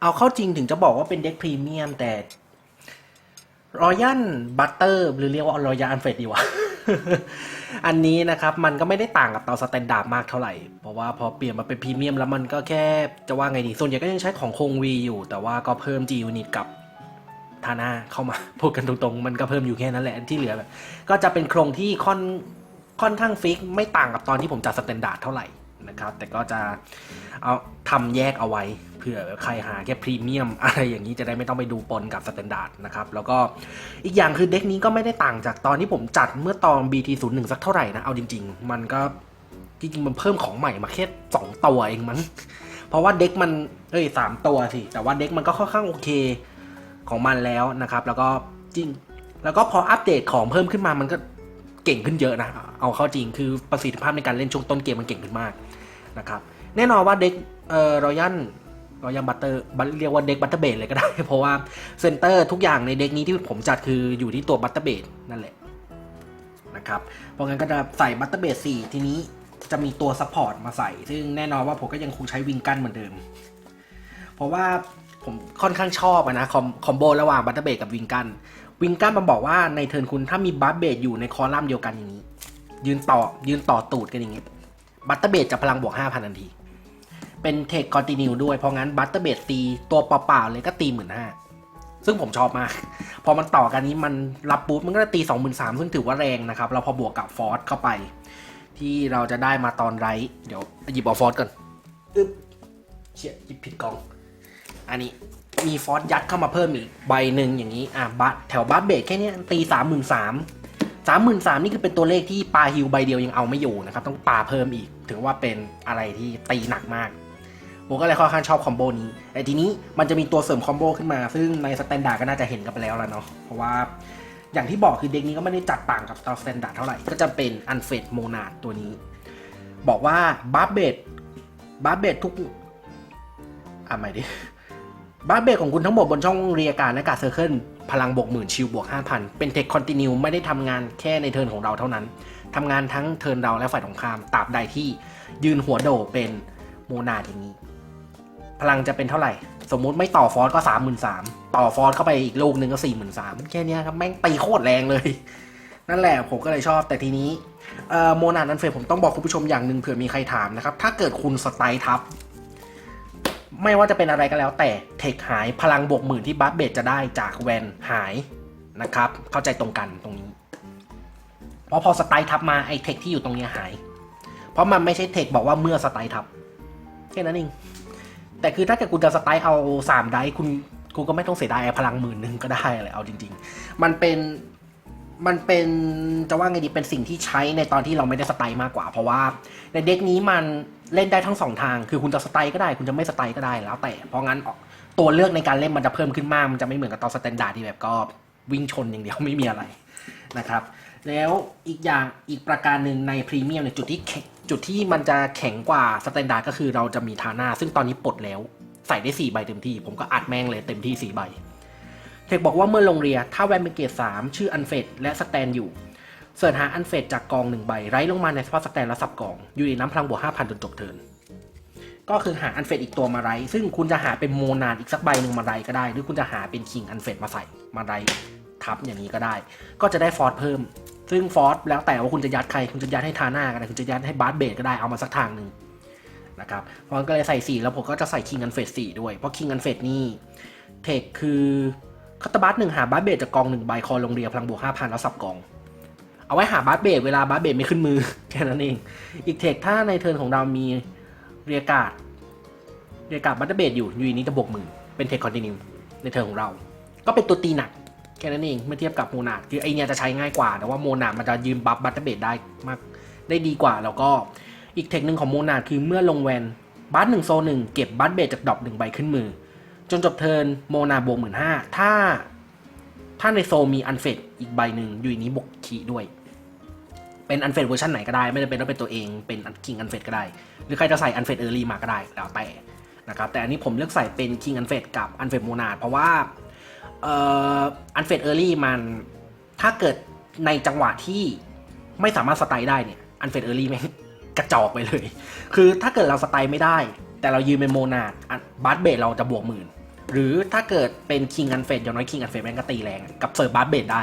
เอาเข้าจริงถึงจะบอกว่าเป็นเด็กพรีเมียมแต่รอยัลบัตเตอร์หรือเรียกว่ารอยัลอันเฟดดีวะ อันนี้นะครับ มันก็ไม่ได้ต่างกับเตาสแตนดาร์ดมากเท่าไหร่ เพราะว่าพอเปลี่ยนมาเป็นพรีเมียมแล้วมันก็แค่จะว่าไงดี ส่วนใหญ่ก็ยังใช้ของคงวีอยู่ แต่ว่าก็เพิ่ม G Unit กับทาน่าเข้ามาพูดกันตรงๆ มันก็เพิ่มอยู่แค่นั้นแหละที่เหลือแบบก็จะเป็นโครงที่ค่อนค่อนข้างฟิก ไม่ต่างกับตอนที่ผมจัดสแตนดาร์ดเท่าไหร่ นะครับ แต่ก็จะเอาทำแยกเอาไว้เผื่อใครหาแค่พรีเมียมอะไรอย่างนี้จะได้ไม่ต้องไปดูปนกับสแตนดาร์ดนะครับแล้วก็อีกอย่างคือเด็กนี้ก็ไม่ได้ต่างจากตอนที่ผมจัดเมื่อตอน BT01 สักเท่าไหร่นะ เอาจริง ๆ มันก็จริงๆมันเพิ่มของใหม่มาแค่สองตัวเองมั้งเพราะว่าเด็กมันเอ้ยสามตัวสิแต่ว่าเด็กมันก็ค่อนข้างโอเคของมันแล้วนะครับ แล้วก็จริง แล้วก็พออัปเดตของเพิ่มขึ้นมามันก็ เก่งขึ้นเยอะนะ เอาเข้าจริงคือประสิทธิภาพในการเล่นช่วงต้นเกมมันเก่งขึ้นมากนะครับ แน่นอนว่าเด็กเอ่อรอยัลรอยัลบัตเตอร์เรียกว่าเด็กบัตเตอร์เบดเลยก็ได้ เพราะว่าเซนเตอร์ทุกอย่างในเด็กนี้ที่ผมจัดคืออยู่ที่ตัวบัตเตอร์เบดนั่นแหละนะครับ เพราะงั้นก็จะใส่บัตเตอร์เบดสี่ทีนี้จะมีตัวซัพพอร์ตมาใส่ ซึ่งแน่นอนว่าผมก็ยังคงใช้วิงกันเหมือนเดิม เพราะว่าผมค่อนข้างชอบนะคอมคอมโบระหว่างบัตเตอร์เบดกับวิงกัน วิงกันมันบอกว่าในเทิร์นคุณถ้ามีบัตเบดอยู่ในคอลัมน์เดียวกันอย่างนี้ ยืนต่อยืนต่อตูดกันอย่างนี้ บัตเตอร์เบดจะพลังบวก5,000ทันที เป็นเทคคอนติเนียด้วย เพราะงั้นบัตเตอร์เบดตีตัวเปล่าๆเลยก็ตีหมื่นห้าซึ่งผมชอบมาก พอมันต่อกันนี้มันรับบูทมันก็จะตี 2 3 0 0 0ซึ่งถือว่าแรงนะครับ เราพอบวกกับฟอร์สเข้าไป ที่เราจะได้มาตอนไรเดี๋ยวหยิบเอาฟอร์สก่อนอึ๊บเชี่ยหยิบผิดกล่อง อันนี้ มีฟอสยัดเข้ามาเพิ่มอีกใบหนึ่งอย่างนี้อะบัตแถวบัตเบรกแค่เนี้ยตีสามหมื่นสามสามหมื่นสามนี่คือเป็นตัวเลขที่ปลาฮิวใบเดียวยังเอาไม่อยู่นะครับ ต้องปลาเพิ่มอีก ถือว่าเป็นอะไรที่ตีหนักมากผมก็เลยค่อนข้างชอบคอมโบนี้แต่ทีนี้มันจะมีตัวเสริมคอมโบขึ้นมา ซึ่งในสแตนดาร์ดก็น่าจะเห็นกันไปแล้วแล้วเนาะเพราะว่าอย่างที่บอกคือเด็กนี้ก็ไม่ได้จัดต่างกับตัวสแตนดาร์ดเท่าไหร่ก็จะเป็นอันเฟดโมนาดตัวนี้ บอกว่าบัฟเบดบัฟเบดทุกอะใหม่ดิ บัฟเบรกของคุณทั้งหมดบนช่องเรียการและการเซอร์เคิลพลังบวกหมื่นชิลบวก 5,000 เป็นเทคคอนติเนียไม่ได้ทำงานแค่ในเทิร์นของเราเท่านั้นทำงานทั้งเทิร์นเราและฝ่ายตรงข้ามตราบใดที่ยืนหัวโดเป็นโมนาดอย่างนี้ พลังจะเป็นเท่าไหร่ สมมุติไม่ต่อฟอสก็ 33,000ต่อฟอสเข้าไปอีกลูกหนึ่งก็ 43,000แค่นี้ครับแม่งตีโคตรแรงเลย นั่นแหละผมก็เลยชอบแต่ทีนี้โมนาดนันเฟรผมต้องบอกคุณผู้ชมอย่างหนึ่งเผื่อมีใครถามนะครับถ้าเกิดคุณสไตล์ทับ ไม่ว่าจะเป็นอะไรก็แล้วแต่เทคหายพลังบวกหมื่นที่บัฟเบดจะได้จากแวนหายนะครับ เข้าใจตรงกันตรงนี้ เพราะพอสไตล์ทับมาไอเทคที่อยู่ตรงเนี้ยหาย เพราะมันไม่ใช่เทคบอกว่าเมื่อสไตล์ทับแค่นั้นเองแต่คือถ้าเกิดคุณจะสไตล์เอาสามไดคุณคุณก็ไม่ต้องเสียดายพลังหมื่นหนึ่งก็ได้อะไรเอาจริง ๆ มันเป็น มันเป็นจะว่าไงดีเป็นสิ่งที่ใช้ในตอนที่เราไม่ได้สไตล์มากกว่า เพราะว่าในเด็กนี้มันเล่นได้ทั้งสองทาง คือคุณจะสไตล์ก็ได้ คุณจะไม่สไตล์ก็ได้แล้วแต่ เพราะงั้นตัวเลือกในการเล่นมันจะเพิ่มขึ้นมาก มันจะไม่เหมือนกับตอนสแตนดาร์ดที่แบบก็วิ่งชนอย่างเดียวไม่มีอะไรนะครับ แล้วอีกอย่างอีกประการหนึ่งในพรีเมียมเนี่ยจุดที่จุดที่มันจะแข็งกว่าสแตนดาร์ดก็คือเราจะมีทาน่าซึ่งตอนนี้ปลดแล้วใส่ได้4ใบเต็มที่ ผมก็อัดแม่งเลยเต็มที่4ใบ เทคบอกว่าเมื่อลงเรียถ้าแวนเป็นเกรด3ชื่ออันเฟดและสแตนอยู่เสิร์ชหาอันเฟดจากกองหนึ่งใบไร้ลงมาในสภาพสแตนและสับกอง อยู่ในน้ำพลังบวก5,000จนจบเทินก็คือหาอันเฟดอีกตัวมาไร ซึ่งคุณจะหาเป็นโมนาดอีกสักใบหนึ่งมาไรก็ได้ หรือคุณจะหาเป็นคิงอันเฟดมาใส่มาไรทับอย่างนี้ก็ได้ ก็จะได้ฟอร์สเพิ่ม ซึ่งฟอร์สแล้วแต่ว่าคุณจะยัดใคร คุณจะยัดให้ทาน่าก็ได้คุณจะยัดให้บาร์เบดก็ได้เอามาสักทางหนึ่งนะครับเพราะงั้นก็เลยใส่สี่แล้วผมก็จะใส่คิงอันเฟดสี่ด้วยเพราะคิงอันเฟดนี่เทคคือ คัตตาบัสหนึ่งหาบาร์เบดจากกองหนึ่งใบคอลงเรียพลังบวกห้าพันแล้วสับกอง เอาไว้หาบาร์เบดเวลาบาร์เบดไม่ขึ้นมือแค่นั้นเอง อีกเทคถ้าในเทิร์นของเรามีเรียกาดเรียกาดบัตเตอร์เบดอยู่ยูนี้จะบวกหมื่นเป็นเทคคอนติเนียในเทิร์นของเรา ก็เป็นตัวตีหนักแค่นั้นเองเมื่อเทียบกับโมนาดคือไอเนี่ยจะใช้ง่ายกว่า แต่ว่าโมนาดมันจะยืมบัฟบัตเตอร์เบดได้มากได้ดีกว่าแล้วก็อีกเทคหนึ่งของโมนาดคือเมื่อลงแวนบัตหนึ่งโซหนึ่งเก็บบัตเบดจากดรอปหนึ่งใบขึ้นมือ จนจบเทิร์นโมนาบวกหมื่นห้าถ้า ถ้าในโซมีอันเฟดอีกใบหนึ่งอยู่ในนี้บวกขีด้วย เป็นอันเฟดเวอร์ชันไหนก็ได้ ไม่จำเป็นต้องเป็นตัวเองเป็นคิงอันเฟดก็ได้ หรือใครจะใส่อันเฟดเออร์ลี่มาก็ได้แล้วแต่นะครับแต่อันนี้ผมเลือกใส่เป็นคิงอันเฟดกับอันเฟดโมนาเพราะว่าอันเฟดเออร์ลี่มันถ้าเกิดในจังหวะที่ไม่สามารถสไตล์ได้เนี่ยอันเฟดเออร์ลี่แม่งกระจอกไปเลย คือถ้าเกิดเราสไตล์ไม่ได้ แต่เรายืนเป็นโมนาดบัตเบสเราจะบวกหมื่นหรือถ้าเกิดเป็นคิงอันเฟดอย่างน้อยคิงอันเฟดแม่งก็ตีแรง กับเซิร์ฟบาร์เบดได้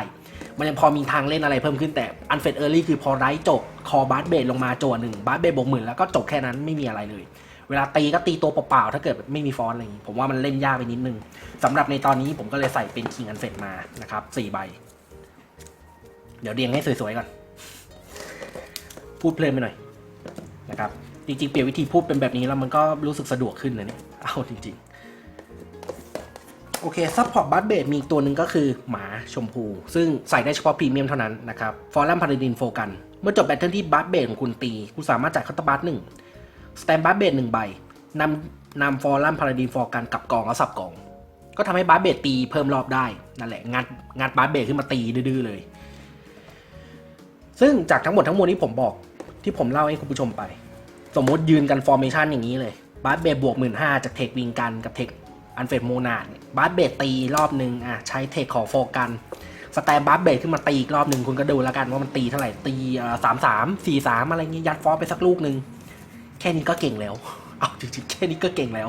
มันยังพอมีทางเล่นอะไรเพิ่มขึ้นแต่อันเฟดเออร์ลี่คือพอไร้จบคอบาร์เบดลงมาโจหนึ่งบาร์เบดบวกหมื่นแล้วก็จบแค่นั้นไม่มีอะไรเลย เวลาตีก็ตีตัวเปล่าๆถ้าเกิดไม่มีฟอนต์อะไรอย่างนี้ผมว่ามันเล่นยากไปนิดนึงสำหรับในตอนนี้ผมก็เลยใส่เป็นคิงอันเฟดมานะครับสี่ใบ เดี๋ยวเรียงให้สวยๆก่อนพูดเพลินไปหน่อยนะครับ ริงๆ เปลี่ยนวิธีพูดเป็นแบบนี้แล้วมันก็รู้สึกสะดวกขึ้นนะเนี่ย เอาจริงๆ โอเคซัพพอร์ตบัตเบดมีอีกตัวหนึ่งก็คือหมาชมพู ซึ่งใส่ได้เฉพาะพรีเมียมเท่านั้นนะครับฟอร์ลัมพาราดินโฟกัน เมื่อจบแบตเทิลที่บัตเบดของคุณตี คุณสามารถจ่ายคัตเตอร์บัตหนึ่งสแตนบัตเบดหนึ่งใบนำนำฟอร์ลัมพาราดินโฟกันกลับกองแล้วสับกอง ก็ทำให้บัตเบดตีเพิ่มรอบได้นั่นแหละงัดงัดบัตเบดขึ้นมาตีดื้อๆเลย ซึ่งจากทั้งหมดทั้งมวลที่ผมบอกที่ผมเล่าให้คุณผู้ชมไป สมมติยืนกันฟอร์เมชันอย่างนี้เลยบาสเบดบวกหมื่นห้าจากเทควิงกันกับเทคอันเฟดโมนาดบาสเบดตีรอบหนึ่งอะใช้เทคของโฟกันสแตมบาสเบดขึ้นมาตีอีกรอบหนึ่งคุณก็ดูแล้วกันว่ามันตีเท่าไหร่ตีสามสามสี่สามอะไรเงี้ยยัดฟอร์ไปสักลูกหนึ่งแค่นี้ก็เก่งแล้วเอาจริงๆแค่นี้ก็เก่งแล้ว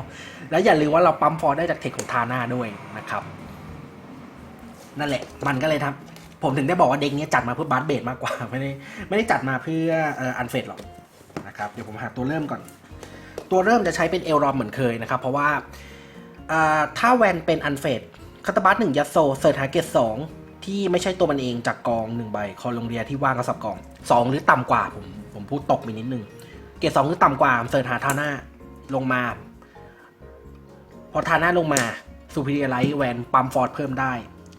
แล้วอย่าลืมว่าเราปั๊มฟอร์ได้จากเทคของทาน่าด้วยนะครับ นั่นแหละมันก็เลยทำผมถึงได้บอกว่าเด็กนี้จัดมาเพื่อบาสเบดมากกว่า ไม่ได้ไม่ได้จัดมาเพื่ออันเฟดหรอก นะครับเดี๋ยวผมหาตัวเริ่มก่อน ตัวเริ่มจะใช้เป็นเอลรอมเหมือนเคยนะครับ เพราะว่าถ้าแวนเป็นอันเฟดคาตาบัสหนึ่งยัดโซเซิร์ชหาเกตสองที่ไม่ใช่ตัวมันเองจากกองหนึ่งใบคอลงเรียที่ว่างกับสับกองสองหรือต่ำกว่าผมผมพูดตกไปนิดนึงเกตสองหรือต่ำกว่าเซิร์ชหาทาน่าลงมา พอทาน่าลงมาซูเปอร์ไลท์แวนปั๊มฟอร์ดเพิ่มได้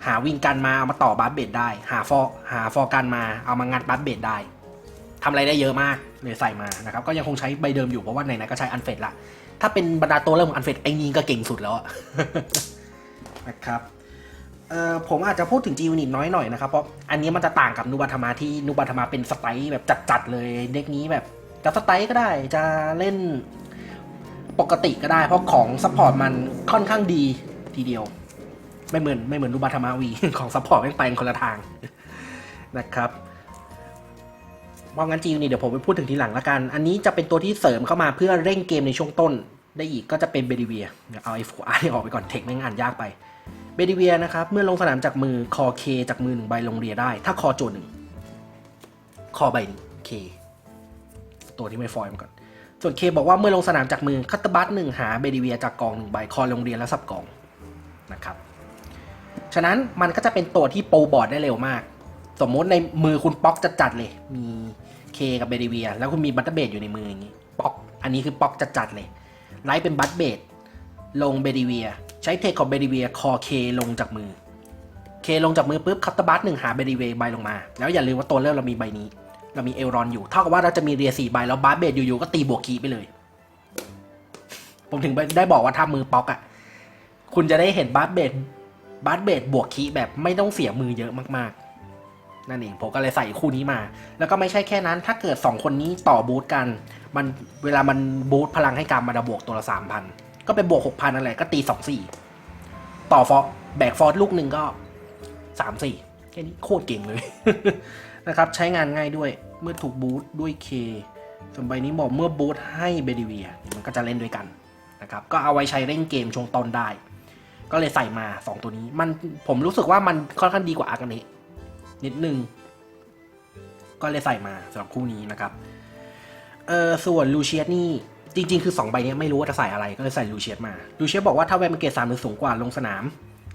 หาวิงกันมาเอามาต่อบาสเบดได้ หาฟอหาฟอกันมาเอามางัดบาสเบดได้ทำอะไรได้เยอะมาก เลยใส่มานะครับ ก็ยังคงใช้ใบเดิมอยู่เพราะว่าไหนๆก็ใช้อันเฟดละ ถ้าเป็นบรรดาตัวเริ่มของอันเฟดไอ้นี่ก็เก่งสุดแล้วนะครับผมอาจจะพูดถึงจีวนิตน้อยหน่อยนะครับ เพราะอันนี้มันจะต่างกับนูบัตมาที่นูบัตมาเป็นสไตล์แบบจัดๆเลยเด็กนี้แบบจะสไตล์ก็ได้จะเล่นปกติก็ได้ เพราะของซัพพอร์ตมันค่อนข้างดีทีเดียว ไม่เหมือนไม่เหมือนนูบัตมาวีของซัพพอร์ตแม่งไปคนละทางนะครับ เพราะงั้นจีนี่เดี๋ยวผมไปพูดถึงทีหลังละกัน อันนี้จะเป็นตัวที่เสริมเข้ามาเพื่อเร่งเกมในช่วงต้นได้อีกก็จะเป็นเบดิเวียเบียเอาไอ้ฟูอาร์ออกไปก่อนเทคไม่งอ่านยากไปเบดิเวียนะครับเมื่อลงสนามจากมือคอเคจากมือหนึ่งใบลงเรียได้ ถ้าคอโจนหนึ่งคอใบหนึ่งเคตัวที่ไม่ฟอยล์มาก่อน ส่วนเคบอกว่าเมื่อลงสนามจากมือคัตตอร์บัตหนึ่งหาเบดิเวียจากกองหนึ่งใบคอลงเรียนแล้วสับกองนะครับฉะนั้นมันก็จะเป็นตัวที่โปรบอร์ดได้เร็วมาก สมมติในมือคุณป๊อกจะจัดเลย มี เคกับเบดิเวีย แล้วคุณมีบัตเตอร์เบดอยู่ในมืออย่างนี้ป๊อกอันนี้คือป๊อกจัดๆเลยไลท์เป็นบัตเบดลงเบดิเวีย ใช้เทคของเบดิเวียคอเคลงจากมือเคลงจากมือปุ๊บคัตเตอร์บัตหนึ่งหาเบดิเวียใบลงมา แล้วอย่าลืมว่าตัวเริ่มเรามีใบนี้ เรามีเอลรอนอยู่เท่ากับว่าเราจะมีเรียสี่ใบแล้วบัตเบดอยู่ๆก็ตีบวกคีไปเลย ผมถึงได้บอกว่าถ้ามือป๊อกอะ่ะคุณจะได้เห็นบัตเบดบัตเบดบวกคีแบบไม่ต้องเสียมือเยอะมากๆ นั่นเองผมก็เลยใส่คู่นี้มา แล้วก็ไม่ใช่แค่นั้น ถ้าเกิด 2 คนนี้ต่อบูทกัน มันเวลามันบูทพลังให้การมาดบวกตัวละสามพันก็ไปบวกหกพันนั่นแหละก็ตีสองสี่ต่อฟอร์แบกฟอร์ลูกหนึ่งก็สามสี่แค่นี้โคตรเก่งเลยนะครับ ใช้งานง่ายด้วยเมื่อถูกบูทด้วยเคส่วนใบนี้บอกเมื่อบูทให้เบดิเวียมันก็จะเล่นด้วยกันนะครับก็เอาไว้ใช้เล่นเกมช่วงต้นได้ ก็เลยใส่มา 2 ตัวนี้มันผมรู้สึกว่ามันค่อนข้างดีกว่าอากาเนะ นิดนึง ก็เลยใส่มาสำหรับคู่นี้นะครับ เออส่วนลูเชียสนี่จริง ๆ คือ 2 ใบเนี้ยไม่รู้ว่าจะใส่อะไรก็เลยใส่ลูเชียสมา ลูเชียสบอกว่าถ้าแวนเป็นเกรดสามหรือสูงกว่าลงสนาม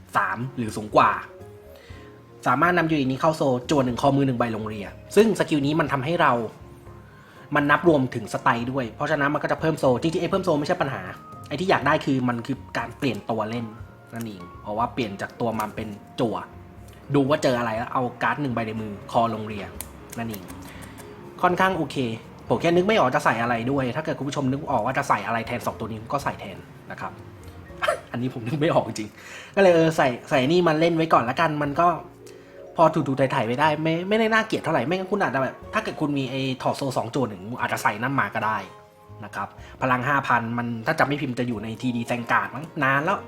3 หรือสูงกว่า สามารถนำยูนิตนี้เข้าโซจวนหนึ่งคอมือหนึ่งใบลงเรีย ซึ่งสกิลนี้มันทำให้เรา มันนับรวมถึงสไตล์ด้วย เพราะฉะนั้นมันก็จะเพิ่มโซจริงๆไอ้เพิ่มโซไม่ใช่ปัญหา ไอ้ที่อยากได้คือมันคือการเปลี่ยนตัวเล่นนั่นเอง เพราะว่าเปลี่ยนจากตัวมันเป็นจั่ว ดูว่าเจออะไรแล้วเอาการ์ดหนึ่งใบในมือคอลงเรียงนั่นเองค่อนข้างโอเค ผมแค่นึกไม่ออกจะใส่อะไรด้วย ถ้าเกิดคุณผู้ชมนึกออกว่าจะใส่อะไรแทน 2 ตัวนี้ก็ใส่แทนนะครับ อันนี้ผมนึกไม่ออกจริง ก็เลยเออใส่ใส่นี่มันเล่นไว้ก่อนละกันมันก็พอถูๆถ่ายๆไปได้ ไม่ไม่ได้น่าเกลียดเท่าไหร่ไม่งั้นคุณอาจจะแบบถ้าเกิดคุณมีไอ้ถอดโซสองโจหนึ่งอาจจะใส่น้ำมาก็ได้นะครับพลัง 5,000 มันถ้าจำไม่พิมพ์จะอยู่ในทีดีแซงการ์ดมั้งนานแล้ว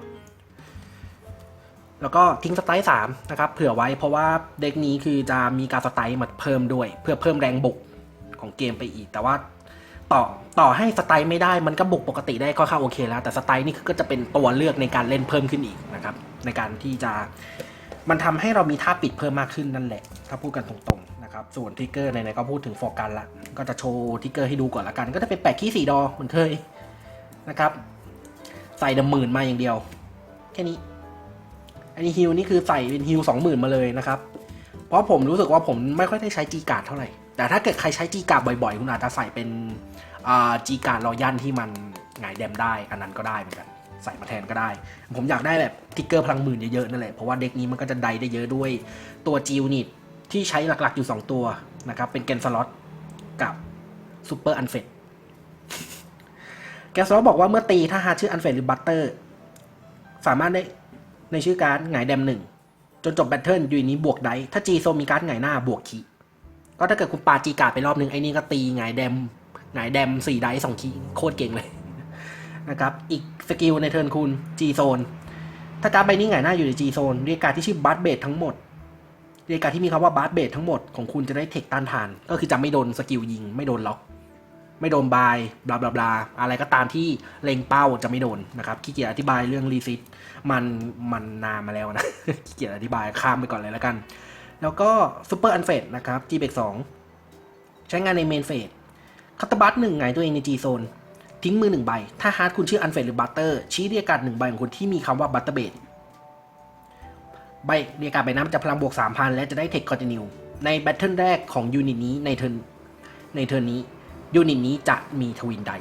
แล้วก็ทิ้งสไตล์3นะครับเผื่อไว้เพราะว่าเด็กนี้คือจะมีการสไตล์มาเพิ่มด้วย เพื่อเพิ่มแรงบุกของเกมไปอีก แต่ว่าต่อต่อให้สไตล์ไม่ได้มันก็บุกปกติได้ก็ค่อนข้างโอเคแล้ว แต่สไตล์นี่คือก็จะเป็นตัวเลือกในการเล่นเพิ่มขึ้นอีกนะครับในการที่จะมันทำให้เรามีท่าปิดเพิ่มมากขึ้นนั่นแหละ ถ้าพูดกันตรงๆนะครับส่วนทิกเกอร์ไหนๆก็พูดถึงโฟกัสละก็จะโชว์ทิกเกอร์ให้ดูก่อนละกัน ก็จะเป็นแปะขี้สีดอเหมือนเคยนะครับใส่ดำหมื่นมาอย่างเดียว แค่นี้ นนี้ฮิลนี่คือใส่เป็นฮิลสองหมื่นมาเลยนะครับ เพราะผมรู้สึกว่าผมไม่ค่อยได้ใช้จีการ์ดเท่าไหร่ แต่ถ้าเกิดใครใช้จีการ์ดบ่อยๆ คุณอาจจะใส่เป็นจีการ์ดรอยันที่มันหงายแดมได้ อันนั้นก็ได้เหมือนกัน ใส่มาแทนก็ได้ ผมอยากได้แบบทิกเกอร์พลังหมื่นเยอะๆนั่นแหละ เพราะว่าเด็กนี้มันก็จะไดได้เยอะด้วยตัวจิวนิตที่ใช้หลักๆอยู่ 2 ตัวนะครับ เป็นแกนสล็อตกับซูเปอร์อันเฟดแกนสล็อตบอกว่าเมื่อตีถ้าหาชื่ออันเฟดหรือบัตเตอร์สามารถได้ ในชื่อการ์ดหงายแดมหนึ่งจนจบแบทเทิลอยู่นี้บวกไดถ้าจีโซมีการ์ดหงายหน้าบวกคีก็ถ้าเกิดคุณปาจีกาไปรอบหนึ่งไอ้นี่ก็ตีหงายแดมหงายแดมสี่ไดสองคีโคตรเก่งเลยนะครับอีกสกิลในเทิร์นคุณจีโซนถ้าการ์ดใบนี้หงายหน้าอยู่ในจีโซนเรียกการ์ดที่ชื่อบัตเบดทั้งหมดเรียกการ์ดที่มีคำว่าบัตเบดทั้งหมดของคุณจะได้เทคต้านทาน ก็คือจะไม่โดนสกิลยิงไม่โดนล็อก ไม่โดนบายบลาบลาบลาอะไรก็ตามที่เล็งเป้าจะไม่โดนนะครับขี้เกียจอธิบายเรื่องรีซิตมันมันนานมาแล้วนะขี้เกียจอธิบายข้ามไปก่อนเลยแล้วกัน แล้วก็ซูเปอร์อันเฟดนะครับ g ีเบกสองใช้งานในเมนเฟสคัตบัตหนึ่งไงตัวเองใน G โซนทิ้งมือหนึ่งใบ ถ้าฮาร์ดคุณชื่ออันเฟดหรือบัตเตอร์ชี้เรียกการดหนึ่งใบของคุณที่มีคำว่าบัตเตอร์เบดใบเรียกการใบนั้นมันจะพลังบวก 3,000 และจะได้เทคคอนติเนียในแบทเทิลแรกของยูนิตนี้ในเทิร์นในเทิร์นนี้ ยูนิตนี้จะมีทวินได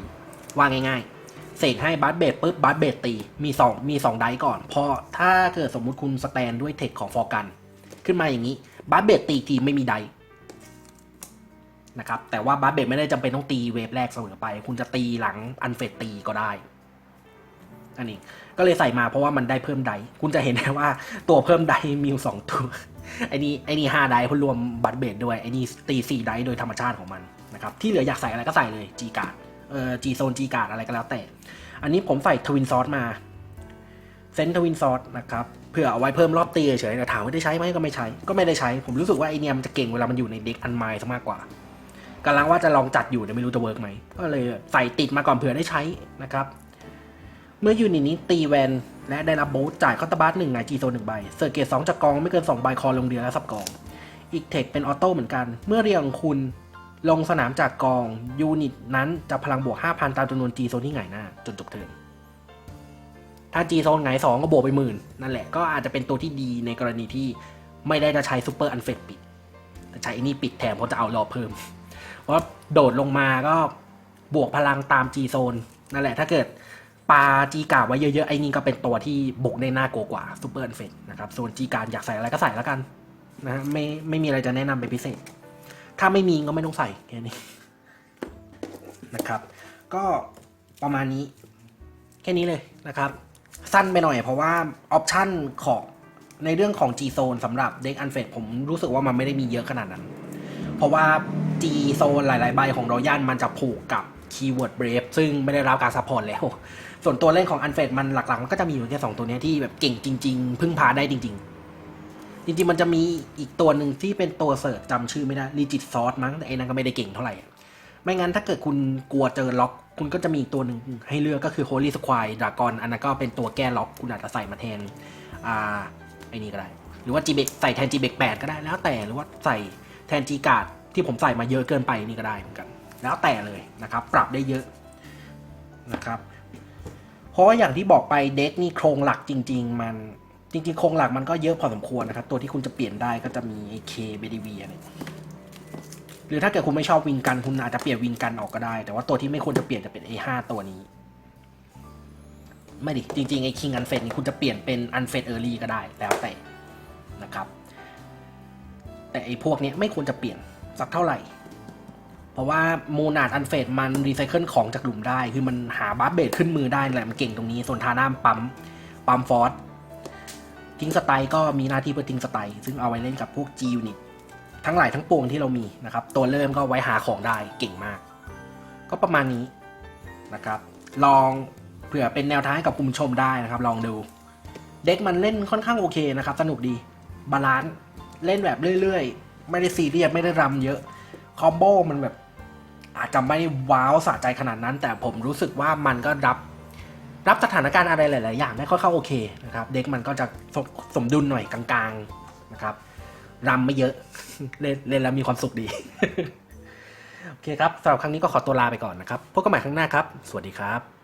ว่าง่ายๆ เสกให้บัสเบดปุ๊บบัสเบดตี มีสองมีสองไดก่อนเพราะถ้าเกิดสมมุติคุณสแตนด้วยเทคของฟอร์กัน ขึ้นมาอย่างนี้บัสเบดตีทีไม่มีไดนะครับแต่ว่าบัสเบดไม่ได้จำเป็นต้องตีเวฟแรกเสมอไป คุณจะตีหลังอันเฟดตีก็ได้อันนี้ก็เลยใส่มาเพราะว่ามันได้เพิ่มไดคุณจะเห็นได้ว่าตัวเพิ่มไดมีสองตัวไอ้นี่ไอ้นี่ห้าไดคุณรวมบัตเบดด้วยไอ้นี่ตีสี่ไดโดยธรรมชาติของมัน นะครับ ที่เหลืออยากใส่อะไรก็ใส่เลยจีการ์ดเอ่อจีโซนจีการ์ดอะไรก็แล้วแต่ อันนี้ผมใส่ทวินซอสมาเซนทวินซอสนะครับเพื่อเอาไว้เพิ่มรอบตีเฉยๆแต่ถามว่าได้ใช้ไหมก็ไม่ใช้ ก็ไม่ได้ใช้ ผมรู้สึกว่าไอเนียมันจะเก่งเวลามันอยู่ในเด็กอันไมล์ซะมากกว่ากำลังว่าจะลองจัดอยู่แต่ไม่รู้จะเวิร์กไหม ก็เลยใส่ติดมาก่อนเผื่อได้ใช้นะครับ เมื่อยูนิตนี้ตีแวนและได้รับโบสจ่ายคอตบาร์หนึ่งไงจีโซนหนึ่งใบ เซอร์เกตสองจากกองไม่เกินสองใบคอลงเดียวและสับกอง อีกเทคเป็นออโต้เหมือนกัน เมื่อเรียงคุณ ลงสนามจากกองยูนิตนั้นจะพลังบวก 5,000 ตามจำนวนจีโซนที่หงายหน้า จนจบเทิร์นถ้าจีโซนหงายสองก็บวกไปหมื่นนั่นแหละก็อาจจะเป็นตัวที่ดีในกรณีที่ไม่ได้จะใช้ซูเปอร์อันเฟดปิดแต่ใช้อันนี้ปิดแถมเพราะจะเอารอเพิ่ม เพราะโดดลงมาก็บวกพลังตามจีโซนนั่นแหละถ้าเกิดปลาจีกาไว้เยอะๆ ไอ้นี่ก็เป็นตัวที่บุกได้น่ากลัวกว่าซูเปอร์อันเฟดนะครับส่วนจีการอยากใส่อะไรก็ใส่แล้วกันนะฮะไม่ไม่มีอะไรจะแนะนำเป็นพิเศษ ถ้าไม่มีก็ไม่ต้องใส่แค่นี้นะครับ ก็ประมาณนี้ แค่นี้เลยนะครับ สั้นไปหน่อยเพราะว่าออปชั่นของในเรื่องของ G Zone สำหรับเด็กอันเฟดผมรู้สึกว่ามันไม่ได้มีเยอะขนาดนั้น เพราะว่า G Zone หลาย ๆ ใบของรอยันมันจะผูกกับคีย์เวิร์ดเบรฟซึ่งไม่ได้รับการซัพพอร์ตแล้ว ส่วนตัวเล่นของอันเฟดมันหลัก ๆ มันก็จะมีอยู่แค่สองตัวนี้ที่แบบเก่งจริง ๆ พึ่งพาได้จริง ๆ จริงๆมันจะมีอีกตัวหนึ่งที่เป็นตัวเสิร์ชจำชื่อไม่ได้รีจิตซอสมั้งแต่ไอ้นั้นก็ไม่ได้เก่งเท่าไหร่ ไม่งั้นถ้าเกิดคุณกลัวเจอล็อก คุณก็จะมีตัวหนึ่งให้เลือกก็คือ Holy Squire ดากอนอันนั้นก็เป็นตัวแก้ล็อก คุณอาจจะใส่มาแทนอ่าไอ้นี่ก็ได้ หรือว่า g b ใส่แทน g b 8ก็ได้แล้วแต่หรือว่าใส่แทน g การ์ดที่ผมใส่มาเยอะเกินไปนี่ก็ได้เหมือนกัน แล้วแต่เลยนะครับ ปรับได้เยอะนะครับเพราะว่าอย่างที่บอกไปเด็กนี่โครงหลักจริง ๆ มัน จริงๆโครงหลักมันก็เยอะพอสมควรนะครับ ตัวที่คุณจะเปลี่ยนได้ก็จะมีไอ้เคเบดีวีอะไรหรือถ้าเกิดคุณไม่ชอบวิงกัน คุณอาจจะเปลี่ยนวิงกันออกก็ได้ แต่ว่าตัวที่ไม่ควรจะเปลี่ยนจะเป็นไอ้ห้าตัวนี้ ไม่ดิ จริงๆไอ้คิงอันเฟดนี่คุณจะเปลี่ยนเป็นอันเฟดเออร์ลี่ก็ได้แล้วแต่นะครับ แต่ไอ้พวกนี้ไม่ควรจะเปลี่ยนสักเท่าไหร่ เพราะว่ามูนาดอันเฟดมันรีไซเคิลของจากหลุมได้ คือมันหาบัฟเบดขึ้นมือได้แหละมันเก่งตรงนี้ส่วนทาน้ามปั๊มปั๊มฟอส ทิ้งสไตล์ก็มีหน้าที่เพื่อทิ้งสไตล์ซึ่งเอาไว้เล่นกับพวก G unit ทั้งหลายทั้งปวงที่เรามีนะครับ ตัวเริ่มก็ไว้หาของได้เก่งมาก ก็ประมาณนี้นะครับ ลองเผื่อเป็นแนวทางให้กับคุณผู้ชมได้นะครับ ลองดู เด็กมันเล่นค่อนข้างโอเคนะครับ สนุกดีบาลานซ์เล่นแบบเรื่อยๆ ไม่ได้ซีเรียสไม่ได้รำเยอะคอมโบมันแบบอาจจะไม่ว้าวสะใจขนาดนั้น แต่ผมรู้สึกว่ามันก็รับ รับสถานการณ์อะไรหลาย ๆ อย่างได้ค่อนข้างโอเคนะครับ เด็กมันก็จะสมสมดุลหน่อยกลาง ๆ นะครับรำไม่เยอะ เล่นเล่นแล้วมีความสุขดี โอเคครับสำหรับครั้งนี้ก็ขอตัวลาไปก่อนนะครับ พบกันใหม่ครั้งหน้าครับ สวัสดีครับ